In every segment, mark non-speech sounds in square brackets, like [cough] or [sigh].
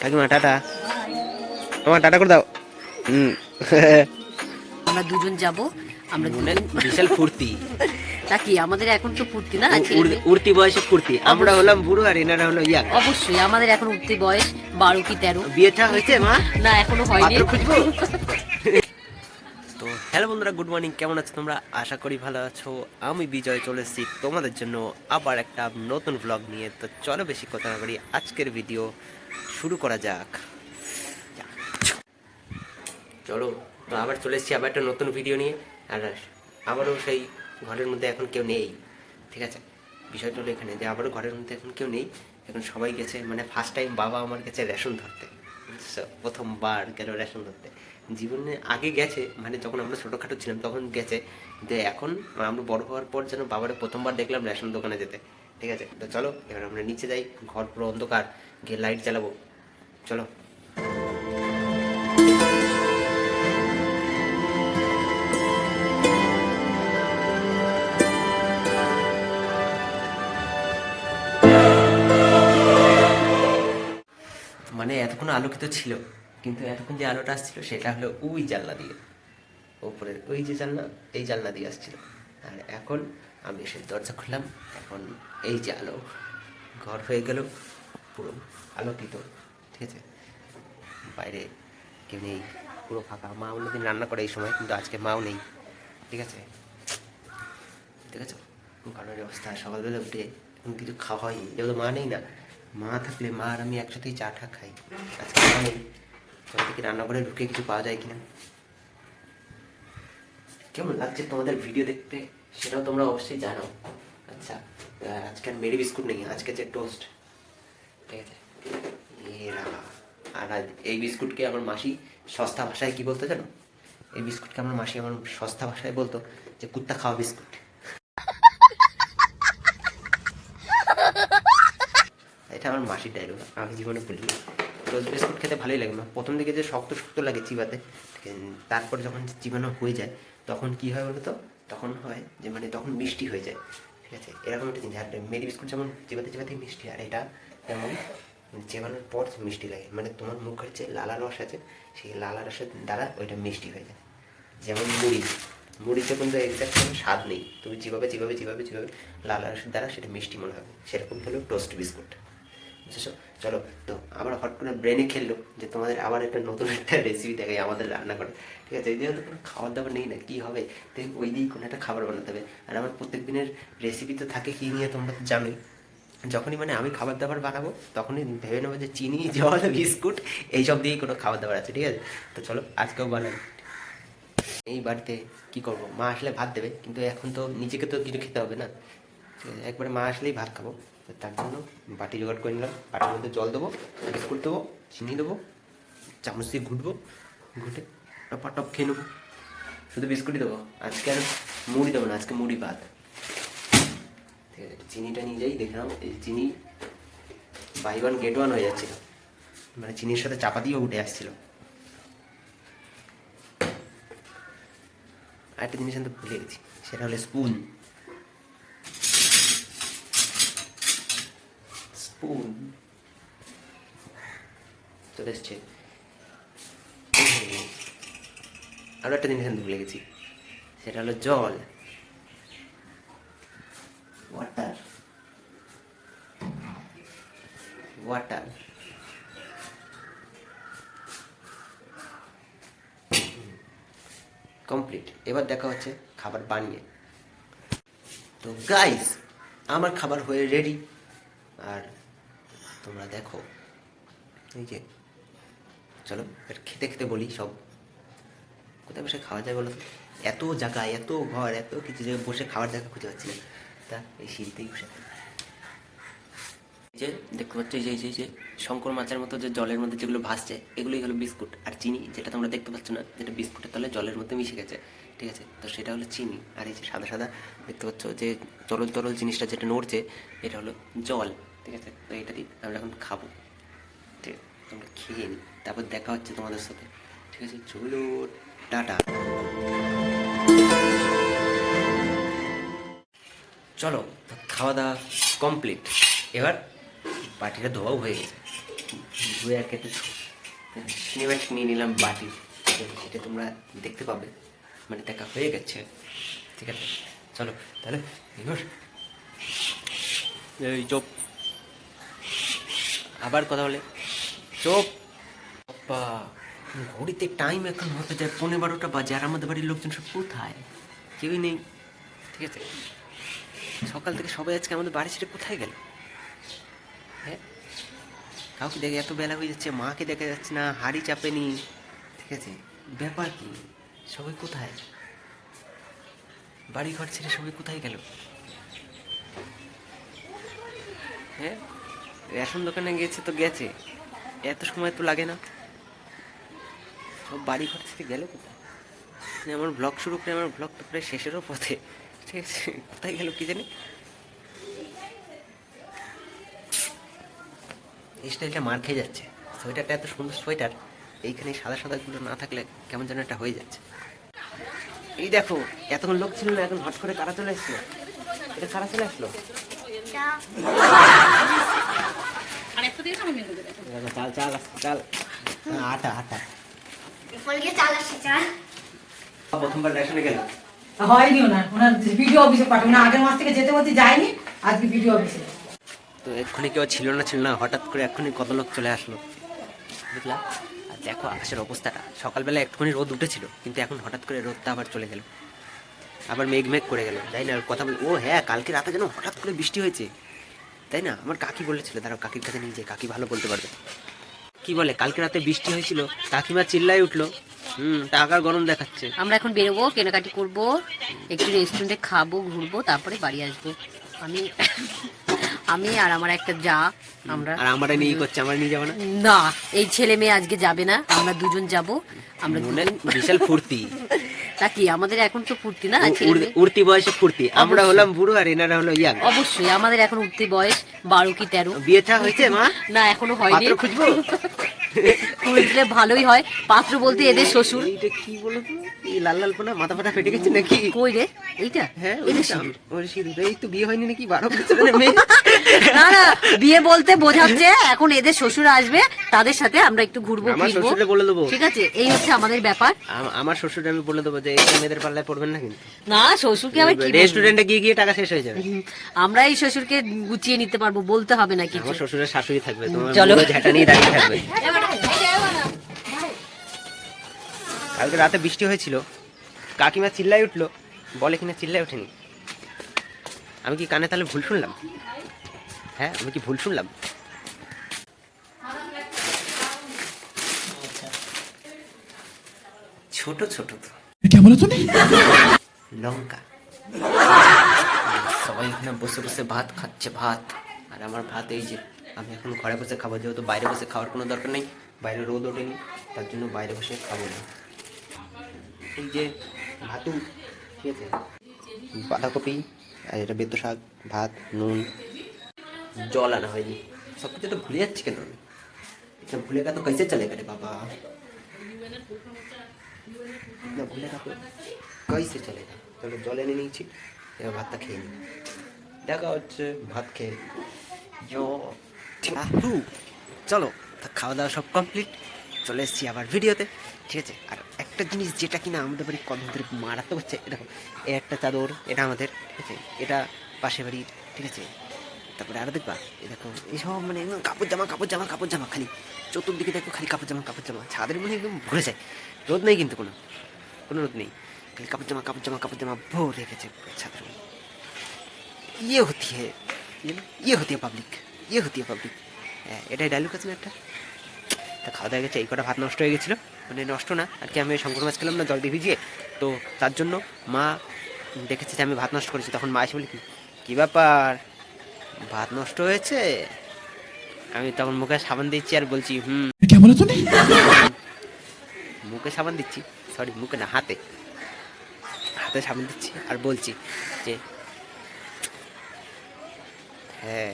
কাকিমা টাটা। আমার টাটা করে দাও। হুম। আমরা দুজন যাব আমরা মনে দুজন বিশাল ফুর্তি। তা কি আমাদের এখন তো ফুর্তি না উড়- উড়তি বয়সে ফুর্তি। আমরা হলাম বুড়ো আর এনারা হলো ইয়া। অবশ্যই আমাদের এখন উঠতে বয়স বারো কি তেরো। বিয়েটা হয়েছে মা? না এখনও হয়নি। খুঁজবো? হ্যালো বন্ধুরা, গুড মর্নিং। কেমন আছো তোমরা? আশা করি ভালো আছো। আমি বিজয়, চলে এসেছি তোমাদের জন্য আবার একটা নতুন ব্লগ নিয়ে। তো চলো বেশি কথা না করি আজকের ভিডিও শুরু করা যাক। চলো, তো আবার চলে এসেছি আবার একটা নতুন ভিডিও নিয়ে। আর আবারও সেই ঘরের মধ্যে এখন কেউ নেই, ঠিক আছে? বিষয়টা হলো এখানে যে আবারও ঘরের মধ্যে এখন কেউ নেই। এখন সবাই গেছে মানে ফার্স্ট টাইম বাবা আমার কাছে রেশন ধরতে। প্রথমবার গেল রেশন ধরতে। জীবনে আগে গেছে মানে যখন আমরা ছোটোখাটো ছিলাম তখন গেছে। কিন্তু এখন আমরা বড় হওয়ার পর যেন বাবারে প্রথমবার দেখলাম রেশন দোকানে যেতে। ঠিক আছে? তো চলো, এবার আমরা নিচে যাই, ঘর পুরো অন্ধকার, গিয়ে লাইট জ্বালাবো। চলো। মানে এতক্ষণ আলোকিত ছিল। কিন্তু এতক্ষণ যে আলোটা আসছিল, সেটা হলো ওই জানলা দিয়ে। ওপরের ওই যে জানলা, এই জানলা দিয়ে আসছিল। আর এখন আমি এসে দরজা খুললাম। এখন এই যে আলো, ঘর হয়ে গেল পুরো আলোকিত, ঠিক আছে? বাইরে কেউ নেই, পুরো ফাঁকা। মা অন্যদিন রান্না করে এই সময়, কিন্তু আজকে মাও নেই, ঠিক আছে? ঠিক আছে? ঘরের অবস্থা, সকালবেলা উঠে এখন কিছু খাওয়া হয়নি, যেহেতু মা নেই না, মা থাকলে মা আর আমি একসাথেই চা টা খাই। আজকে মা নেই। চল থেকে রান্নাঘরে ঢুকে কিছু পাওয়া যায় কিনা? কেমন লাগছে তোমাদের ভিডিও দেখতে? সেটাও তোমরা অবশ্যই জানো। আচ্ছা আজকে আর মেরি বিস্কুট নেই, আজকে যে টোস্ট ঠিক আছে? আর এই বিস্কুটকে আমার মাসি সস্তা ভাষায় কি বলতো জানো? এই বিস্কুটকে আমার মাসি আমার সস্তা ভাষায় বলতো যে, কুত্তা খাওয়া বিস্কুট। এটা আমার মাসির ডায়লগ আমি জীবনে বলি রোজ বিস্কুট খেতে ভালোই লাগে। না প্রথম দিকে যে শক্ত শক্ত লাগে চিবাতে তারপরে যখন চিবানো হয়ে যায়, তখন কি হয় বলতো? তখন হয় যে মানে তখন মিষ্টি হয়ে যায়। ঠিক আছে? এরকম একটা জিনিস। আর মেরি বিস্কুট যেমন চিবাতে চিবাতে মিষ্টি, আর এটা যেমন চেবানোর পর মিষ্টি লাগে। মানে তোমার মুখের যে লালা রস আছে, সেই লালা রসের দ্বারা ওইটা মিষ্টি হয়ে যায়। যেমন মুড়ি। মুড়িতে কিন্তু এক্সাক্ট কোনো স্বাদ নেই। তুমি যেভাবে যেভাবে যেভাবে যেভাবে লালা রসের দ্বারা সেটা মিষ্টি মনে হবে। সেরকম হলো টোস্ট বিস্কুট বুঝেছ চলো তো আবার হট করে ব্রেনে খেললো যে তোমাদের আবার একটা নতুন একটা রেসিপি দেখাই আমাদের রান্না করে ঠিক আছে যেহেতু কোনো খাবার দাবার নেই না, কী হবে? তো ওই দিয়েই কোনো একটা খাবার বানাতে হবে। আর আমার প্রত্যেক দিনের রেসিপি তো থাকে কী নিয়ে তোমরা তো জানোই। যখনই মানে আমি খাবার দাবার বানাবো, তখনই ভেবে নেব যে চিনি, জল, বিস্কুট, এইসব দিয়েই কোনো খাবার দাবার আছে, ঠিক আছে? তো চলো, আজকেও বানাই। এই বাড়িতে কি করব? মা আসলে ভাত দেবে, কিন্তু এখন তো নিজেকে তো কিছু খেতে হবে না। ঠিক আছে, একবারে মা আসলেই ভাত খাব। তার জন্য বাটি জোগাড় করে নিলাম। বাটির মধ্যে জল দেবো, বিস্কুট দেবো, চিনি দেবো, চামচ দিয়ে ঘুটবো, ঘুটে টপা টপ খেয়ে নেব। শুধু বিস্কুটই দেবো, আজকে আর মুড়ি দেবো না, আজকে মুড়ি ভাত। ঠিক আছে, চিনিটা নিয়ে যাই দেখলাম এই চিনি বাই ওয়ান, গেট ওয়ান হয়ে যাচ্ছিল। মানে চিনির সাথে চাপা দিয়েও উঠে আসছিল। আরেকটা জিনিস আমি তো ভুলে গেছি, সেটা হলো স্পুন। স্পুন চলে এসছে আরও একটা জিনিস আমি ভুলে গেছি। সেটা হলো জল। ওয়াটার ওয়াটার কমপ্লিট এবার দেখা হচ্ছে খাবার বানিয়ে। তো গাইস আমার খাবার হয়ে রেডি আর তোমরা দেখো। এই যে, চলো, এবার খেতে খেতে বলি সব। কোথায় বসে খাওয়া যায় বলো? এত জায়গা, এত ঘর, এত কিছু জায়গায় বসে খাওয়ার জায়গা খুঁজে পাচ্ছি না। তা এই সিঁড়িতেই বসে। যে, দেখতে পাচ্ছ, এই যে যে শঙ্কর মাছের মতো যে জলের মধ্যে যেগুলো ভাসছে, এগুলোই হলো বিস্কুট আর চিনি, যেটা তোমরা দেখতে পাচ্ছ না, যেটা বিস্কুটের তলে জলের মধ্যে মিশে গেছে, ঠিক আছে? তো সেটা হলো চিনি। আর এই যে সাদা সাদা, দেখতে পাচ্ছ যে তরল তরল জিনিসটা যেটা নড়ছে, এটা হলো জল। ঠিক আছে? তো এটা দিয়ে আমরা এখন খাব। ঠিক আছে? তোমরা খেয়ে নিই তারপর দেখা হচ্ছে তোমাদের সাথে। ঠিক আছে? চলো, টাটা। চলো, খাওয়া দাওয়া কমপ্লিট। এবার বাটিটা ধোয়াও হয়ে গেছে। ধুয়ে আর কেটে এবার নিয়ে নিলাম বাটি। সেটা তোমরা দেখতে পাবে। মানে দেখা হয়ে গেছে। ঠিক আছে? চলো, তাহলে এবার এই চোপ আবার কথা বলে। চোপ বাবা, ঘড়িতে টাইম এখন হতে যায় পনেরো বারোটা বাজে আর আমাদের বাড়ির লোকজন সব কোথায়? কেউই নেই। ঠিক আছে। সকাল থেকে সবাই আজকে আমাদের বাড়ি ছেড়ে কোথায় গেল? হ্যাঁ? কাউকে দেখে এত বেলা হয়ে যাচ্ছে, মাকে দেখা যাচ্ছে না, হাড়ি চাপেনি। ঠিক আছে। ব্যাপার কি? সবাই কোথায়? বাড়ি ঘর ছেড়ে সবাই কোথায় গেল? হ্যাঁ? রেশন দোকানে গেছে তো গেছে। এত সময় তো লাগে না। সব বাড়ি ঘর থেকে গেল কোথায়? মানে আমার ব্লগ শুরু করে আমার ব্লগ তো প্রায় শেষেরও পথে। ঠিক আছে, কোথায় গেল কি জানি? স্টাইলটা মার খেয়ে যাচ্ছে। সোয়েটারটা এত সুন্দর সোয়েটার, এইখানে এই সাদা সাদাগুলো না থাকলে কেমন যেন একটা হয়ে যাচ্ছে। এই দেখো, এতক্ষণ লোক ছিল না, এখন হট করে কারা চলে আসলো? এটা কারা চলে আসলো? চাল চাল চাল। হ্যাঁ, আটা আটা। ফলকে চাল আসছে চাল। প্রথমবার রেশনে গেল। হয়নিও না ওনার ভিডিও অফিসে পাঠাবো না আগের মাস থেকে যেতে বলতে যায়নি আজকে ভিডিও অফিসে তো এক্ষুনি কেউ ছিল না ছিল না হঠাৎ করে এক্ষুনি কত লোক চলে আসলো। বুঝলা? আর দেখো আকাশের অবস্থাটা। সকালবেলা একটুখানি রোদ উঠেছিল কিন্তু এখন হঠাৎ করে রোদটা আবার চলে গেল। আবার মেঘ মেঘ করে গেল। তাই না কথা বল ও হ্যাঁ কালকে রাতে যেন হঠাৎ করে বৃষ্টি হয়েছে। তাই না? আমার কাকি বলেছিল দাঁড়াও কাকির কাছে নিয়ে যাই কাকি ভালো বলতে পারবে। কি বলে কালকে রাতে বৃষ্টি হয়েছিল কাকিমা চিল্লাই উঠল হুম টাকার গরম দেখাচ্ছে। আমরা এখন বেরোবো কেনাকাটি করব একটু রেস্টুরেন্টে খাব ঘুরবো তারপরে বাড়ি আসব। আমি আমি আর আমার একটা যা আমরা আর আমারে নিয়ে করছে? আমার নিয়ে যাব না? না এই ছেলে মেয়ে আজকে যাবে না আমরা দুজন যাব আমরা বিশাল ফুর্তি। তা কি আমাদের এখন তো ফুর্তি না উড়তি বয়সে ফুর্তি। আমরা হলাম বুড়ো আর এনারা হলো ইয়াং। অবশ্যই আমাদের এখন উঠতি বয়স বারো কি তেরো। বিয়ে থা হয়েছে মা? না এখনও হয়নি। খুঁজবো? [laughs] খুঁজলে ভালোই হয়। পাত্র বলতে এদের শ্বশুর। এইটা কি বলো তো এই লাল লাল পোনা মাথা ফাটা ফেটে গেছে নাকি? কই রে? এইটা? হ্যাঁ ওইটা সিঁদুর। এই তো বিয়ে হয়নি নাকি? বারো বছরের মেয়ে। [laughs] না না বিয়ে বলতে বোঝাচ্ছে এখন এদের শ্বশুর আসবে তাদের সাথে আমরা একটু ঘুরবো আমার শ্বশুরে বলে দেবো। ঠিক আছে এই হচ্ছে আমাদের ব্যাপার। আমার শ্বশুর আমি বলে দেবো যে এই মেয়েদের পাল্লায় পড়বেন না কিন্তু। না শ্বশুরকে আবার কি রেস্টুরেন্টে গিয়ে গিয়ে টাকা শেষ হয়ে যাবে। আমরা এই শ্বশুরকে গুছিয়ে নিতে পারব বলতে হবে না কিছু। আমার শ্বশুরের শাশুড়ি থাকবে তোমার চলো। চলো ঝাঁটা নিয়ে দাঁড়িয়ে থাকবে। কালকে রাতে বৃষ্টি হয়েছিল। কাকিমা চিল্লাই উঠল বলে কিনা চিল্লাই ওঠেনি। আমি কি কানে তাহলে ভুল শুনলাম? হ্যাঁ আমি কি ভুল শুনলাম? ছোট ছোট তো। লঙ্কা। সবাই এখানে বসে বসে ভাত খাচ্ছে ভাত। আর আমার ভাত এই যে আমি এখন ঘরে বসে খাব যেহেতু বাইরে বসে খাওয়ার কোনো দরকার নেই বাইরে রোদ ওঠেনি তার জন্য বাইরে বসে খাব না। এই যে ভাতু ঠিক আছে বাঁধাকপি আর এটা বেতো শাক ভাত নুন জল আনা হয়নি সব কিছু তো ভুলে যাচ্ছি কেন আমি এটা ভুলে গা তো कैसे चलेगा रे बाबा না ভুলে গা তো कैसे चलेगा চলো জল এনে নিয়েছি এবার ভাতটা খেয়ে নিই দেখা হচ্ছে ভাত খেয়ে জো আহু, চলো তা খাওয়া দাওয়া সব কমপ্লিট চলে এসেছি আবার ভিডিওতে। ঠিক আছে? আর একটা জিনিস যেটা কিনা আমাদের বাড়ি কদিন ধরে মারাতে হচ্ছে এরকম এ একটা চাদর, এটা আমাদের, ঠিক আছে? এটা পাশে বাড়ি ঠিক আছে? তারপরে আরও দেখবা এরকম এইসব মানে একদম কাপড় জামা কাপড় জামা কাপড় জামা, খালি চতুর্দিকে দেখো খালি কাপড় জামা কাপড় জামা। ছাদের মনে একদম ভরে যায়। রোদ নেই কিন্তু কোনো কোনো রোদ নেই। খালি কাপড় জামা কাপড় জামা কাপড় জামা, ভরে গেছে ছাদের মধ্যে। ইয়ে হতি হ্যাঁ ইয়ে হতি পাবলিক ইয়ে হতি পাবলিক হ্যাঁ এটাই ডায়লগ আছে না একটা? তা খাওয়া দাওয়া গেছে এই কটা ভাত নষ্ট হয়ে গেছিল। মানে নষ্ট না আর কি আমি শঙ্কর মাছ খেলাম না জল দিয়ে ভিজিয়ে। তো তার জন্য মা দেখেছে যে আমি ভাত নষ্ট করেছি তখন মা এসে বলি কি কী ব্যাপার? ভাত নষ্ট হয়েছে? আমি তখন মুখে সাবান দিচ্ছি আর বলছি হুম। মুখে সাবান দিচ্ছি সরি মুখে না হাতে। হাতে সাবান দিচ্ছি আর বলছি যে হ্যাঁ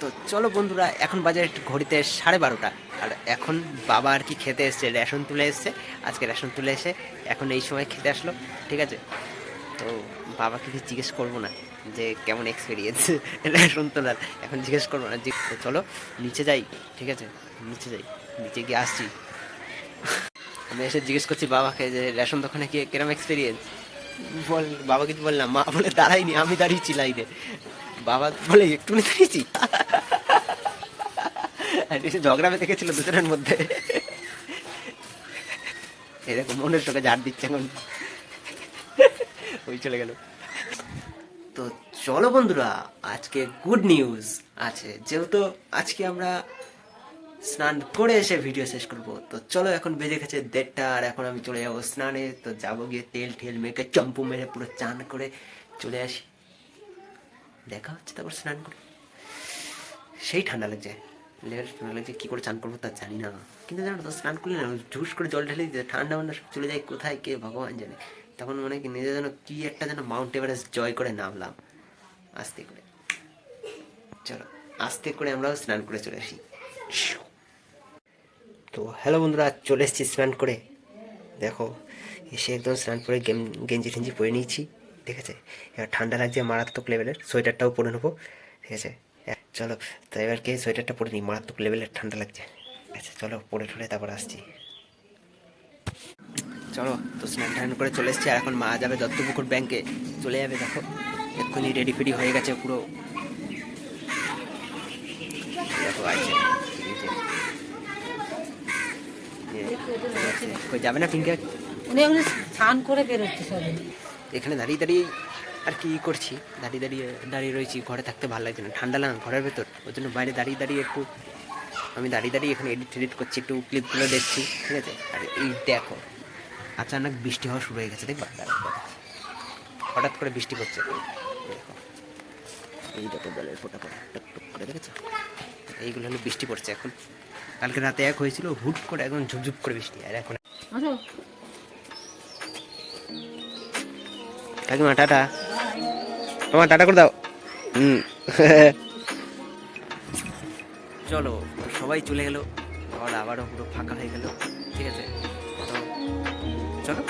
তো চলো বন্ধুরা, এখন বাজারে ঘড়িতে সাড়ে বারোটা। আর এখন বাবা আর কি খেতে এসছে? রেশন তুলে এসছে। আজকে রেশন তুলে এসে এখন এই সময় খেতে আসলো, ঠিক আছে? তো বাবাকে কি জিজ্ঞেস করব না যে কেমন এক্সপিরিয়েন্স রেশন তোলার? এখন জিজ্ঞেস করব না যে চলো, নিচে যাই, ঠিক আছে? নিচে যাই, নিচে গিয়ে আসছি। আমি এসে জিজ্ঞেস করছি বাবাকে যে রেশন দোকানে কি কিরম এক্সপিরিয়েন্স বল বাবা কিছু বললাম, মা বলে দাঁড়াইনি আমি দাঁড়িয়েছি লাইনে বাবা বলে একটু দাঁড়িয়েছি? [laughs] ঝগড়া গেছিল দুজনের মধ্যে। এরকম মনের চোখে ঝাড় দিচ্ছে এখন। ওই চলে গেল। তো চলো বন্ধুরা, আজকে গুড নিউজ আছে। যেহেতু আজকে আমরা স্নান করে এসে ভিডিও শেষ করব, তো চলো এখন বেজে গেছে দেড়টা আর এখন আমি চলে যাব স্নানে। তো যাব গিয়ে তেল ঠেল মেখে, চম্পু মেরে পুরো চান করে চলে আসি। দেখা হচ্ছে তারপর স্নান করে। সেই ঠান্ডা লাগছে। লেয়ার ঠান্ডা লাগছে? কী করে চান করব তা জানি না। কিন্তু জানো তো, স্নান করলে না ঝুস করে জল ঢেলে দিতে, ঠান্ডা মান্ডা সব চলে যায়, কোথায় কে ভগবান জানে। তখন মনে হয় কি, নিজে যেন কি একটা যেন মাউন্ট এভারেস্ট জয় করে নামলাম। আস্তে করে। চলো, আস্তে করে আমরাও স্নান করে চলে আসি। তো হ্যালো বন্ধুরা, চলে এসেছি স্নান করে। দেখো, এসে একদম স্নান করে গেম, গেঞ্জি টেঞ্জি পরে নিয়েছি, ঠিক আছে? এবার ঠান্ডা লাগছে মারাত্মক লেভেলের সোয়েটারটাও পরে নেব, ঠিক আছে? চলো তো এবার কে সোয়েটারটা পরে নিই মারাত্মক লেভেলের ঠান্ডা লাগছে আচ্ছা চলো পরে ঠরে তারপর আসছি চলো তো স্নান টান করে চলে এসেছি আর এখন মা যাবে দত্তপুকুর ব্যাংকে চলে যাবে দেখো এক্ষুনি রেডি ফেডি হয়ে গেছে পুরো আছে যাবে না পিঙ্কে স্নান করে বেরোচ্ছে এখানে দাঁড়িয়ে দাঁড়িয়ে আর কি করছি? দাঁড়িয়ে দাঁড়িয়ে দাঁড়িয়ে রয়েছি ঘরে থাকতে ভালো লাগছে না। ঠান্ডা লাগে ঘরের ভেতর? ওই জন্য বাইরে দাঁড়িয়ে দাঁড়িয়ে একটু আমি দাঁড়িয়ে দাঁড়িয়ে এখানে এডিট টেডিট করছি একটু ক্লিপগুলো দেখছি ঠিক আছে? আর এই দেখো আচানক বৃষ্টি হওয়া শুরু হয়ে গেছে দেখবা। হঠাৎ করে বৃষ্টি পড়ছে। দেখো এই দেখো জলের ফোটা পড়ে টুক টুক করে দেখেছ? এইগুলো হলো বৃষ্টি পড়ছে এখন। কালকে রাতে এক হয়েছিল হুট করে এখন ঝুপঝুপ করে বৃষ্টি আর এখন কাকিমা টাটা। তোমার টাটা করে দাও। হুম। চলো, সবাই চলে গেল। ঘর আবারও পুরো ফাঁকা হয়ে গেল, ঠিক আছে? তো চলো,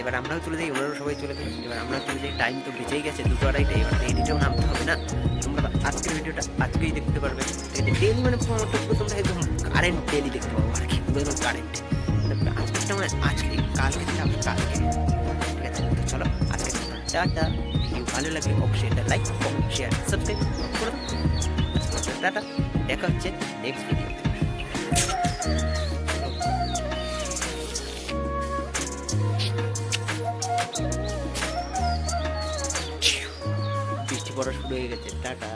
এবার আমরাও চলে যাই ওনারাও সবাই চলে গেল। এবার আমরাও চলে যাই টাইম তো বেঁচেই গেছে, দুটো আড়াইটা। এবার এডিটেও নামতে হবে না। তোমরা আজকের ভিডিওটা আজকেই দেখতে পারবে। ডেলি মানে তোমরা একদম কারেন্ট ডেলি দেখতে পাবো আর কি, পুরো একদম কারেন্ট আজকেটা মানে আজকে, কালকে আবার কালকে। ঠিক আছে? চলো আজকে টাটা। ভালো লাগলে অবশ্যই এটা লাইক কমেন্ট শেয়ার সাবস্ক্রাইব করে দাও। দেখা হচ্ছে নেক্সট ভিডিও বৃষ্টি পড়া শুরু হয়ে গেছে, টাটা।